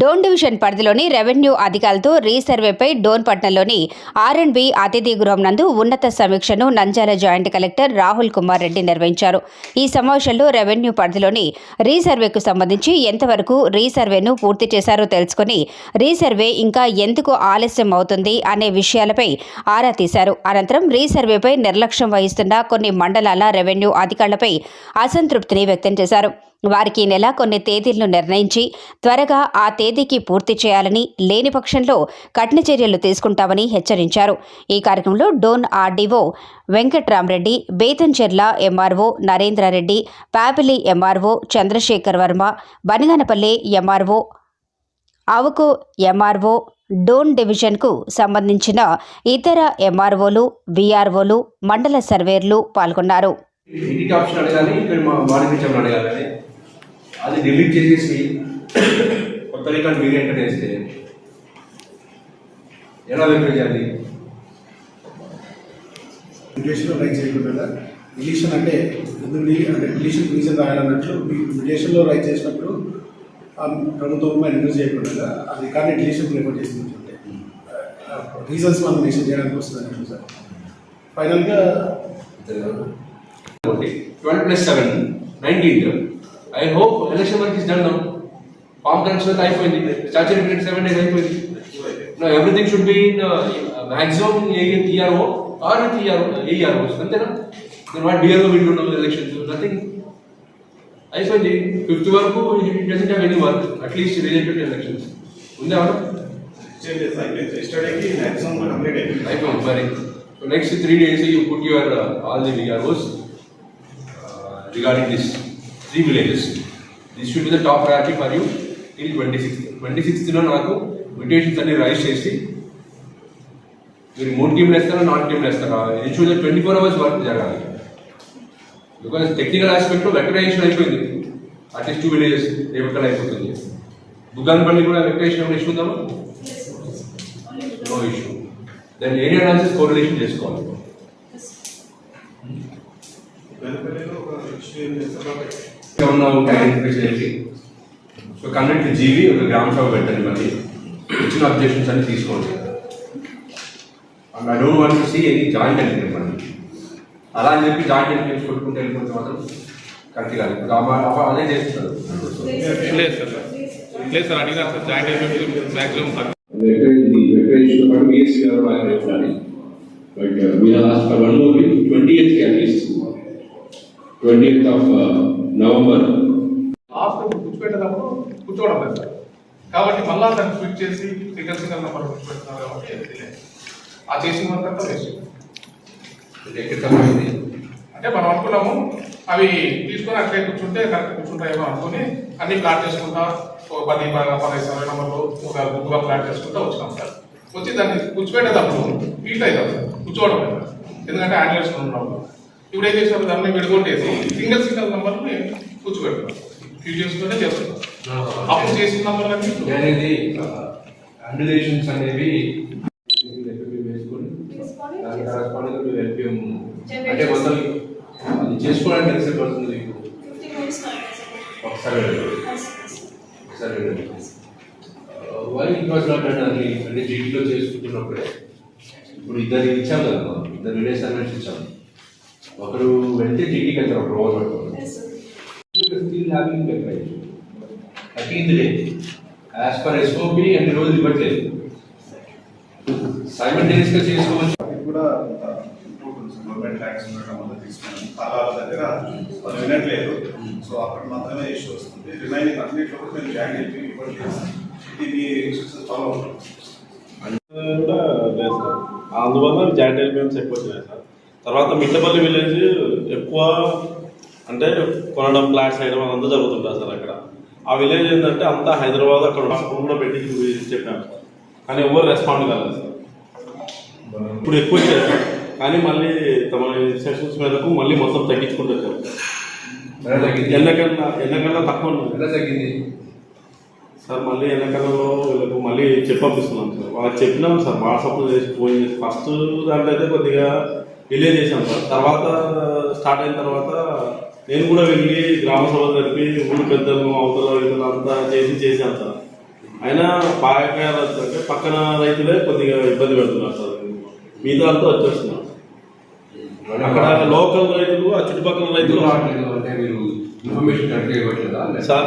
Dhone division పరిధిలోని revenue అధికారులతో రీసర్వేపై డోన్ పట్నంలోని ఆర్ అండ్ బి అతిథి గృహం నందు ఉన్నత సమీక్షను నంజాల జాయింట్ కలెక్టర్ రాహుల్ కుమార్ రెడ్డి నిర్వహించారు. ఈ సమావేశంలో రెవెన్యూ పరిధిలోని రీసర్వేకు సంబంధించి ఎంతవరకు రీసర్వేను పూర్తి చేశారో తెలుసుకుని రీసర్వే ఇంకా ఎందుకు ఆలస్యం అవుతుంది అనే విషయాలపై ఆరా తీశారు. అనంతరం రీసర్వేపై నిర్లక్ష్యం వహిస్తున్న కొన్ని మండలాల రెవెన్యూ అధికారులపై అసంతృప్తిని వ్యక్తం చేశారు. వారికి నెల కొన్ని తేదీలను నిర్ణయించి త్వరగా ఆ తేదీకి పూర్తి చేయాలని లేని పక్షంలో కఠిన చర్యలు తీసుకుంటామని హెచ్చరించారు. ఈ కార్యక్రమంలో Dhone RDO Venkatramareddy Bethamcherla MRO Narendrareddy Papili MRO Chandrasekhar Varma Banaganapalli MRO Avuku MRO Dhone డివిజన్కు సంబంధించిన ఇతర ఎంఆర్ఓలు విఆర్ఓలు మండల సర్వేర్లు పాల్గొన్నారు. అది డిలీట్ చేసేసి కొత్త రికార్డ్ మీరు ఎంటర్ చేస్తే ఎలా వెరిఫై చేయాలి మ్యూటేషన్ రైట్ చేయకుండా డిలీషన్ అంటే ఎందుకు డి- అంటే డిలీషన్ రీజన్ రాయాలన్నట్లు మ్యూటేషన్లో రైట్ చేసినప్పుడు ప్రభుత్వం రిలీజ్ చేయకుండా ఆ రికార్డ్ని డిలీషన్ ప్రిఫర్ చేస్తుంది రీజన్స్ మనం మెన్షన్ చేయడానికి వస్తుంది అన్నట్లు సార్ ఫైనల్గా twelve plus seven nineteenth I hope election work is done now form correction అయిపోయింది స్టాచ్యూరీ పీరియడ్ సెవెన్ డేస్ అయిపోయింది no everything should be in maximum ERO are with ERO ARO అంతేనా నేను what DRO will do elections nothing అయిపోయింది fifth వరకు it doesn't have any work at least related elections ఉందా ఎస్టర్డేకి maximum complete అయిపోయింది అయిపోయింది మరి so next three days you put your all the VROs regarding this three villages this should be the top priority for you till twenty sixth twenty సిక్స్త్లో నాకు mutations అన్ని rise చేసి మీరు మూడు టీంలు వేస్తారా నాలుగు టీంలు వేస్తారా? Ensure twenty four hours work జరగాలి. బికాస్ టెక్నికల్ ఆస్పెక్ట్లో వెక్టరైజేషన్ అయిపోయింది. అట్లీస్ట్ టూ విలేజెస్ రేపక్కడ అయిపోతుంది. బుగాన్పల్లి కూడా వెక్టరైజేషన్ ఇష్యూ ఉందామా no issue then area analysis correlation చేసుకోవాలి. ఏమన్నా ఉంటే ఐడెంటిఫై చేసి సో కన్నెక్ట్ జీవి ఒక గ్రామ సభ పెట్టండి మళ్ళీ వచ్చిన అబ్జెక్షన్స్ అన్ని తీసుకోండి and I don't want to see any joint agreement మళ్ళీ అలా అని చెప్పి జాయింట్ అగ్రిమెంట్స్ కొట్టుకుంటే వెళ్ళిపోతే మాత్రం కరెక్ట్ కాదు ఇప్పుడు ఆ మా- ఆ అదే చేస్తున్నారు లేదు సార్ లేదు సార్ అడిగినారు సార్ జాయింట్ అయిపోయి maximum But uh, we have asked for one more week, twentieth at least. Twentieth of uh, November. Last కూర్చోబెట్టేటప్పుడు కూర్చోవడం లేదు సార్ కాబట్టి మళ్ళా దాన్ని స్విచ్ చేసి సింగల్ సింగల్ నెంబర్ కూర్చోబెడుతున్నారు కాబట్టి. ఆ చేసిన అంతా వేస్ట్ అంటే మనం అనుకున్నాము అవి తీసుకొని అట్లే కూర్చుంటే కరెక్ట్ కూర్చుంటాయేమో అనుకుని అన్ని ప్లాట్ చేసుకుంటా ఒక పది పది పదహైదు ఇరవై నెంబర్లు ఒక బుక్గా ప్లాట్ చేసుకుంటా వచ్చినాం సార్. వచ్చి దాన్ని కూర్చోబెట్టేటప్పుడు ఫీట్ అవుతాం సార్ కూర్చోవడం ఎందుకంటే యాన్యువల్స్ ఉన్నాం ఇప్పుడు ఏం చేసాము దాన్ని విడగొట్టేసి సింగిల్ సింగిల్ నెంబర్ని కూర్చోబెడతాం. ఫీట్ చేసుకుంటే చేస్తున్నాం అప్పుడు చేసిన నెంబర్లన్నీ అనేది అండులేషన్స్ అనేవి అంటే మొత్తం చేసుకోవడానికి ఎంతసేపు పడుతుంది మీకు? ఒకసారి ఒకసారి why it was not and అది అంటే జీటీలో చేసుకుంటున్నప్పుడే. ఇప్పుడు ఇద్దరు ఇచ్చాం కదా. ఇద్దరు విలేజ్ సర్వెంట్స్ ఇచ్చాం. ఒకరు వెళ్తే జీటీకి వెళ్తారు ఒక రోజు still having thirteenth day as per SOP అన్ని రోజులు ఇవ్వట్లేదు. సైమల్టేనియస్గా చేసుకోవచ్చు కూడా గవర్నమెంట్ ట్యాక్స్ ఉండడం వల్ల తీసుకున్నాం. చాలా దగ్గర వాళ్ళు వినట్లేదు. సో అక్కడ మాత్రమే ఇష్యూ వస్తుంది. రిమైనింగ్ అన్నింటిలో కూడా మేము జాయిన్ అయిపోయి ఇవ్వట్లేదు. ఇది ఫాలో అవుతాం కూడా లేదు సార్. అందువల్ల జాయింట్ ఎలిమెంట్స్ ఎక్కువ వచ్చినాయి సార్. తర్వాత మిట్టపల్లి విలేజ్ ఎక్కువ అంటే కొనడం ఫ్లాట్స్ వేయడం అదంతా జరుగుతుంటుంది సార్ అక్కడ. ఆ విలేజ్ ఏంటంటే అంతా హైదరాబాద్ అక్కడ రూమ్లో పెట్టి చెప్పాను సార్. కానీ ఎవరు రెస్పాండ్ కాలేదు సార్. ఇప్పుడు ఎక్కువ ఇచ్చారు. కానీ మళ్ళీ తమ ఇన్స్ట్రక్షన్స్ మేరకు మళ్ళీ మొత్తం తగ్గించుకుంటూ వచ్చారు సార్ ఎన్నకన్నా ఎన్నకన్నా తక్కువ తగ్గింది? సార్ మళ్ళీ ఎన్నికలలో వీళ్ళకు మళ్ళీ చెప్పిస్తున్నాం సార్. వాళ్ళకి చెప్పినాం సార్ వాట్సాప్లో చేసి ఫోన్ చేసి. ఫస్ట్ దాంట్లో అయితే కొద్దిగా డిలే చేశాం సార్. తర్వాత స్టార్ట్ అయిన తర్వాత నేను కూడా వెళ్ళి గ్రామ సభ జరిపి ఊరు పెద్దలు అవతల వీళ్ళు అంతా చేసి చేశాను సార్. అయినా పాకాల అంటే పక్కన రైతులే కొద్దిగా ఇబ్బంది పెడుతున్నారు సార్. మిగతా అంతా వచ్చేస్తున్నారు. అక్కడ లోకల్ రైతులు ఆ చుట్టుపక్కల రైతులు. సార్